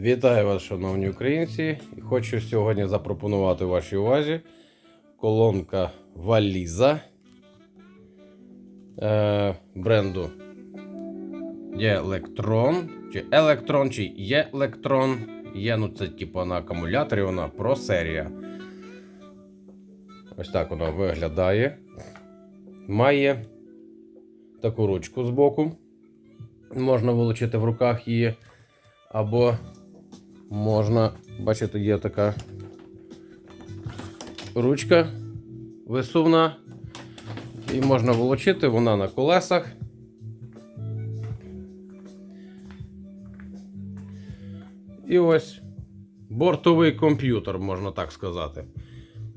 Вітаю вас, шановні українці. Хочу сьогодні запропонувати вашій увазі колонка Валіза е, бренду Єлектрон, чи Електрон, чи Єлектрон. Є, ну це типу на акумуляторі, вона Pro серія. Ось так вона виглядає. Має таку ручку збоку. Можна вилучити в руках її. Або можна, бачите, є така ручка висувна. І можна волочити, вона на колесах. І ось бортовий комп'ютер, можна так сказати.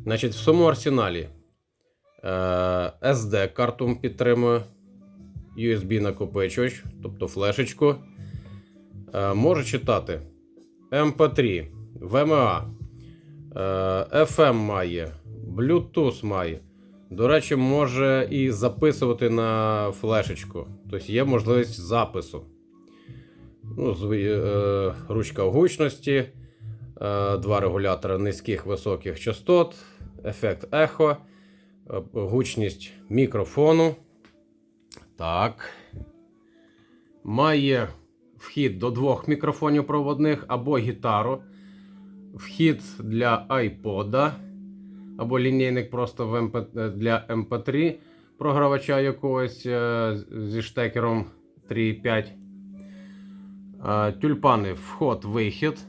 Значить, в самому арсеналі е, SD-карту підтримує, USB накопичувач, тобто флешечку. Е, Може читати MP3, VMA, е, FM має, Bluetooth має. До речі, може і записувати на флешечку. Тобто є можливість запису. Ну, е, ручка гучності, е, два регулятори низьких високих частот, ефект ехо, е, гучність мікрофону. Так. Має вхід до двох мікрофонів проводних або гітару, вхід для iPod, або лінійник просто в MP, для MP3 програвача якогось е, зі штекером 3.5. Е, Тюльпани вход-вихід.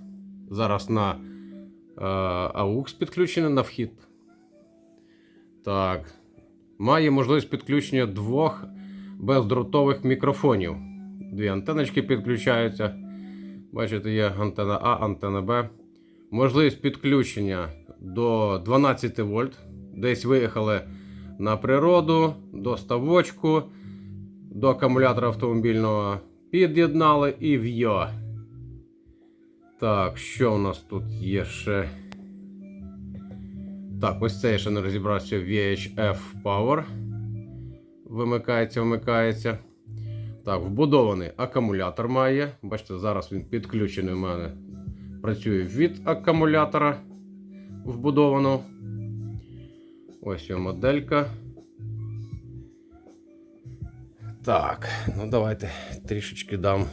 Зараз на е, AUX підключений на вхід. Так. Має можливість підключення двох бездротових мікрофонів. Дві антеночки підключаються. Бачите, є антена А, антена Б. Можливість підключення до 12 вольт. Десь виїхали на природу, до ставочку, до акумулятора автомобільного під'єднали і в'йо. Так, що у нас тут є ще? Так, ось це я ще не розібрався VHF Power. Вимикається, вмикається. Так, вбудований акумулятор має. Бачите, зараз він підключений у мене. Працює від акумулятора вбудовано. Ось його моделька. Так, ну давайте трішечки дам.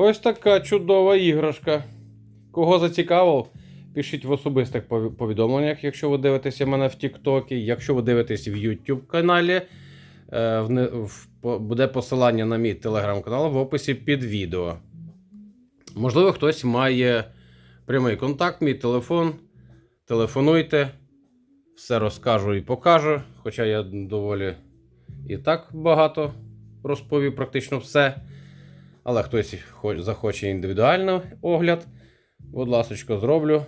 Ось така чудова іграшка. Кого зацікавив, пишіть в особистих повідомленнях, якщо ви дивитеся мене в TikTok, якщо ви дивитесь в YouTube каналі, е, буде посилання на мій телеграм-канал в описі під відео. Можливо, хтось має прямий контакт, мій телефон. Телефонуйте, все розкажу і покажу. Хоча я доволі і так багато розповів, практично все. Але хтось хоч- захоче індивідуальний огляд, будь ласочка, зроблю.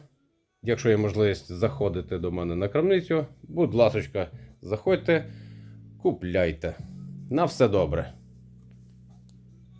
Якщо є можливість заходити до мене на крамницю, будь ласочка, заходьте, купляйте. На все добре.